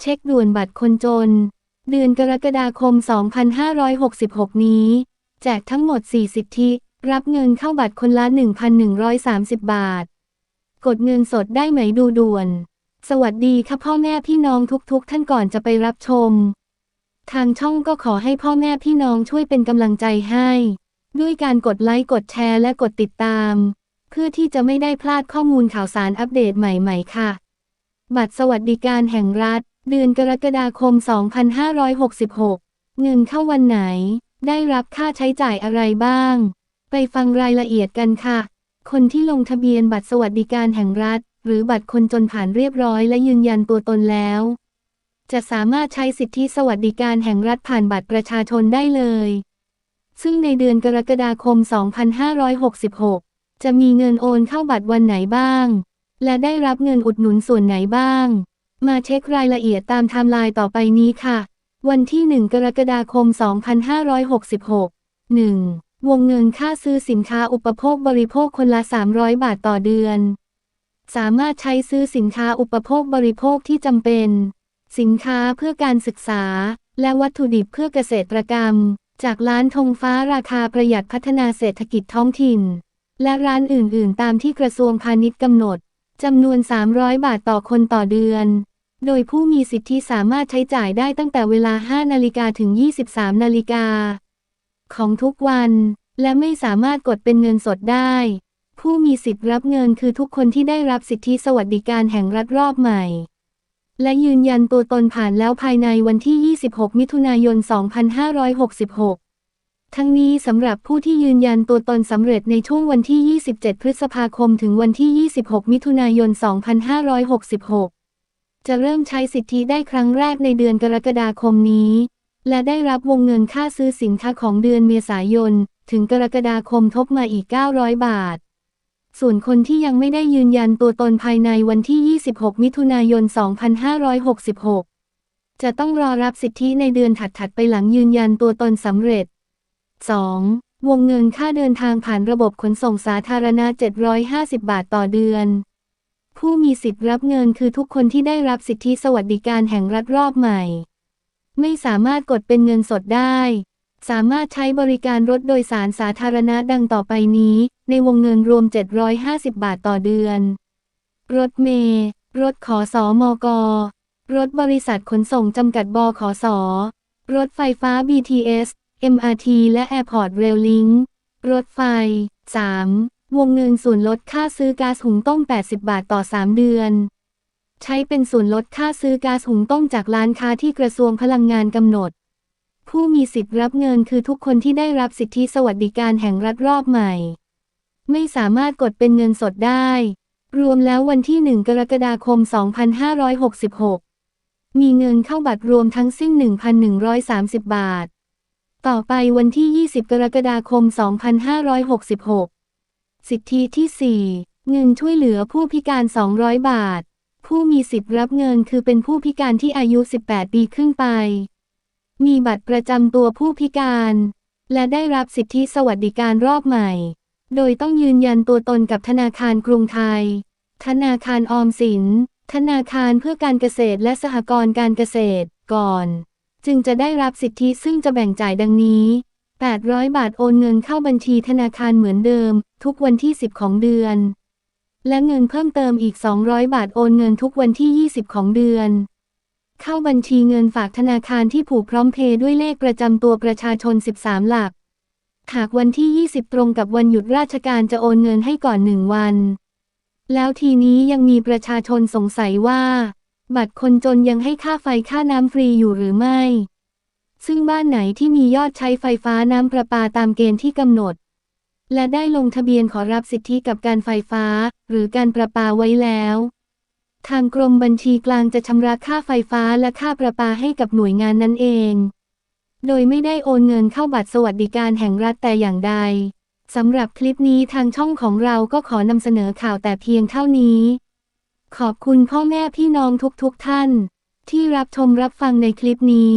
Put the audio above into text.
เช็คด่วนบัตรคนจน เดือนกรกฎาคม 2566 นี้ แจกทั้งหมด4สิทธิรับเงินเข้าบัตรคนละ 1,130 บาท กดเงินสดได้ไหมดูด่วน สวัสดีค่ะพ่อแม่พี่น้องทุกๆ ท่านก่อนจะไปรับชม ทางช่องก็ขอให้พ่อแม่พี่น้องช่วยเป็นกำลังใจให้ ด้วยการกดไลค์กดแชร์และกดติดตาม เพื่อที่จะไม่ได้พลาดข้อมูลข่าวสารอัปเดตใหม่ๆ ค่ะ บัตรสวัสดิการแห่งรัฐ เดือนกรกฎาคม 2566 เงินเข้าวันไหน ได้รับค่าใช้จ่ายอะไรบ้าง ไปฟังรายละเอียดกันค่ะ คนที่ลงทะเบียนบัตรสวัสดิการแห่งรัฐ หรือบัตรคนจนผ่านเรียบร้อยและยืนยันตัวตนแล้ว จะสามารถใช้สิทธิสวัสดิการแห่งรัฐผ่านบัตรประชาชนได้เลย ซึ่งในเดือนกรกฎาคม 2566 จะมีเงินโอนเข้าบัตรวันไหนบ้าง และได้รับเงินอุดหนุนส่วนไหนบ้าง มาเช็ครายละเอียดตามไทม์ไลน์ต่อไปนี้ค่ะ วันที่ 1 กรกฎาคม 2566 1. วงเงินค่าซื้อสินค้าอุปโภคบริโภคคนละ 300 บาทต่อเดือน สามารถใช้ซื้อสินค้าอุปโภคบริโภคที่จำเป็น สินค้าเพื่อการศึกษา และวัตถุดิบเพื่อเกษตรกรรม จากร้านธงฟ้าราคาประหยัดพัฒนาเศรษฐกิจท้องถิ่น และร้านอื่น ๆ ตามที่กระทรวงพาณิชย์กำหนดจำนวน 300 บาทต่อคนต่อเดือน โดยผู้มีสิทธิสามารถใช้จ่ายได้ตั้งแต่เวลา 5 นาฬิกาถึง 23 นาฬิกา ของทุกวัน และไม่สามารถกดเป็นเงินสดได้ ผู้มีสิทธิ์รับเงินคือทุกคนที่ได้รับสิทธิสวัสดิการแห่งรัฐรอบใหม่ และยืนยันตัวตนผ่านแล้วภายในวันที่ 26 มิถุนายน 2566ทั้งนี้สำหรับผู้ที่ยืนยันตัวตนสำเร็จในช่วงวันที่ 27 พฤษภาคม ถึงวันที่ 26 มิถุนายน 2566 จะเริ่มใช้สิทธิได้ครั้งแรกในเดือนกรกฎาคมนี้ และได้รับวงเงินค่าซื้อสินค้าของเดือนเมษายน ถึงกรกฎาคมทบมาอีก 900 บาท ส่วนคนที่ยังไม่ได้ยืนยันตัวตนภายในวันที่ 26 มิถุนายน 2566 จะต้องรอรับสิทธิในเดือนถัด ๆ ไปหลังยืนยันตัวตนสำเร็จ 2. วงเงินค่าเดินทางผ่านระบบขนส่งสาธารณะ 750 บาทต่อเดือน ผู้มีสิทธิ์รับเงินคือทุกคนที่ได้รับสิทธิสวัสดิการแห่งรัฐรอบใหม่ ไม่สามารถกดเป็นเงินสดได้ สามารถใช้บริการรถโดยสารสาธารณะดังต่อไปนี้ ในวงเงินรวม 750 บาทต่อเดือน รถเมล์รถขอสอมกรถบริษัทขนส่งจำกัดบขสรถไฟฟ้า BTS MRT และ Airport Rail Link รถไฟ 3. วงเงินส่วนลดค่าซื้อก๊าซหุงต้ม 80 บาทต่อ 3 เดือน ใช้เป็นส่วนลดค่าซื้อก๊าซหุงต้มจากร้านค้าที่กระทรวงพลังงานกำหนด ผู้มีสิทธิ์รับเงินคือทุกคนที่ได้รับสิทธิสวัสดิการแห่งรัฐรอบใหม่ ไม่สามารถกดเป็นเงินสดได้ รวมแล้ววันที่ 1 กรกฎาคม 2566 มีเงินเข้าบัตรรวมทั้งสิ้น 1,130 บาท ต่อไปวันที่ 20 กรกฎาคม 2566 สิทธิที่ 4 เงินช่วยเหลือผู้พิการ 200 บาท ผู้มีสิทธิ์รับเงินคือเป็นผู้พิการที่อายุ 18 ปีขึ้นไป มีบัตรประจำตัวผู้พิการ และได้รับสิทธิสวัสดิการรอบใหม่ โดยต้องยืนยันตัวตนกับธนาคารกรุงไทย ธนาคารออมสิน ธนาคารเพื่อการเกษตรและสหกรณ์การเกษตรก่อน จึงจะได้รับสิทธิซึ่งจะแบ่งจ่ายดังนี้ 800 บาทโอนเงินเข้าบัญชีธนาคารเหมือนเดิม ทุกวันที่ 10 ของเดือน และเงินเพิ่มเติมอีก 200 บาทโอนเงินทุกวันที่ 20 ของเดือน เข้าบัญชีเงินฝากธนาคารที่ผูกพร้อมเพย์ด้วยเลขประจำตัวประชาชน 13 หลัก หากวันที่ 20 ตรงกับวันหยุดราชการจะโอนเงินให้ก่อนหนึ่งวัน แล้วทีนี้ยังมีประชาชนสงสัยว่า บัตรคนจนยังให้ค่าไฟค่าน้ำฟรีอยู่หรือไม่ ซึ่งบ้านไหนที่มียอดใช้ไฟฟ้าน้ำประปาตามเกณฑ์ที่กำหนด และได้ลงทะเบียนขอรับสิทธิกับการไฟฟ้า หรือการประปาไว้แล้ว ทางกรมบัญชีกลางจะชำระค่าไฟฟ้าและค่าประปาให้กับหน่วยงานนั้นเอง โดยไม่ได้โอนเงินเข้าบัตรสวัสดิการแห่งรัฐแต่อย่างใดสำหรับคลิปนี้ทางช่องของเราก็ขอนำเสนอข่าวแต่เพียงเท่านี้ ขอบคุณพ่อแม่พี่น้องทุกๆทท่าน ที่รับชมรับฟังในคลิปนี้